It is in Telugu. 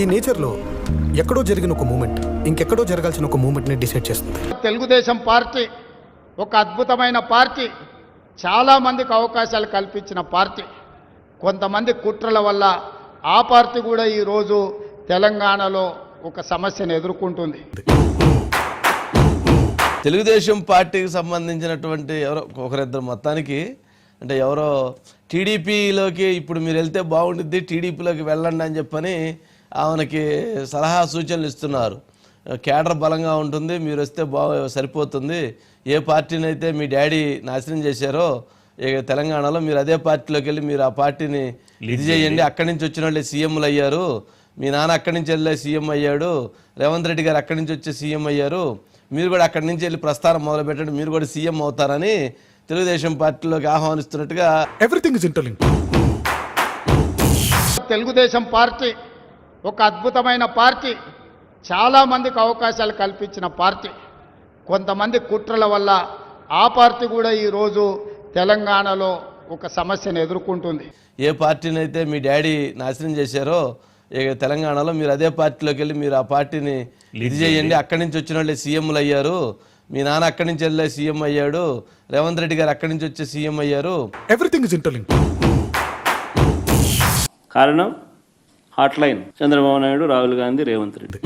ఈ నేచర్లో ఎక్కడో జరిగిన ఒక మూమెంట్ ఇంకెక్కడో జరగాల్సిన ఒక మూమెంట్ని డిసైడ్ చేస్తుంది. తెలుగుదేశం పార్టీ ఒక అద్భుతమైన పార్టీ చాలామందికి అవకాశాలు కల్పించిన పార్టీ. కొంతమంది కుట్రల వల్ల ఆ పార్టీ కూడా ఈరోజు తెలంగాణలో ఒక సమస్యను ఎదుర్కొంటుంది. తెలుగుదేశం పార్టీకి సంబంధించినటువంటి ఎవరో ఒకరిద్దరు మొత్తానికి అంటే ఎవరో టీడీపీలోకి ఇప్పుడు మీరు వెళ్తే బాగుంటుంది టీడీపీలోకి వెళ్ళండి అని చెప్పని ఆమెకి సలహా సూచనలు ఇస్తున్నారు. కేడర్ బలంగా ఉంటుంది మీరు వస్తే బాగా సరిపోతుంది. ఏ పార్టీని అయితే మీ డాడీ నాశనం చేశారో ఇక తెలంగాణలో మీరు అదే పార్టీలోకి వెళ్ళి మీరు ఆ పార్టీని ఇది చేయండి. అక్కడి నుంచి వచ్చిన వాళ్ళే సీఎంలు అయ్యారు. మీ నాన్న అక్కడి నుంచి వెళ్ళే సీఎం అయ్యాడు. రేవంత్ రెడ్డి గారు అక్కడి నుంచి వచ్చే సీఎం అయ్యారు. మీరు కూడా అక్కడి నుంచి వెళ్ళి ప్రస్థానం మొదలు పెట్టండి మీరు కూడా సీఎం అవుతారని తెలుగుదేశం పార్టీలోకి ఆహ్వానిస్తున్నట్టుగా everything is interlink Telugu Desam party ఒక అద్భుతమైన పార్టీ. చాలామందికి అవకాశాలు కల్పించిన పార్టీ. కొంతమంది కుట్రల వల్ల ఆ పార్టీ కూడా ఈరోజు తెలంగాణలో ఒక సమస్యను ఎదుర్కొంటుంది. ఏ పార్టీని అయితే మీ డాడీ నాశనం చేశారో ఇక తెలంగాణలో మీరు అదే పార్టీలోకి వెళ్ళి మీరు ఆ పార్టీని ఇది చేయండి. అక్కడి నుంచి వచ్చిన వాళ్ళే సీఎంలు అయ్యారు. మీ నాన్న అక్కడి నుంచి వెళ్ళే సీఎం అయ్యాడు. రేవంత్ రెడ్డి గారు అక్కడి నుంచి వచ్చే సీఎం అయ్యారు. ఎవ్రీథింగ్ ఇస్ ఇంటర్లింక్ కారణం? హాట్లైన్ చంద్రబాబు నాయుడు రాహుల్ గాంధీ రేవంత్ రెడ్డి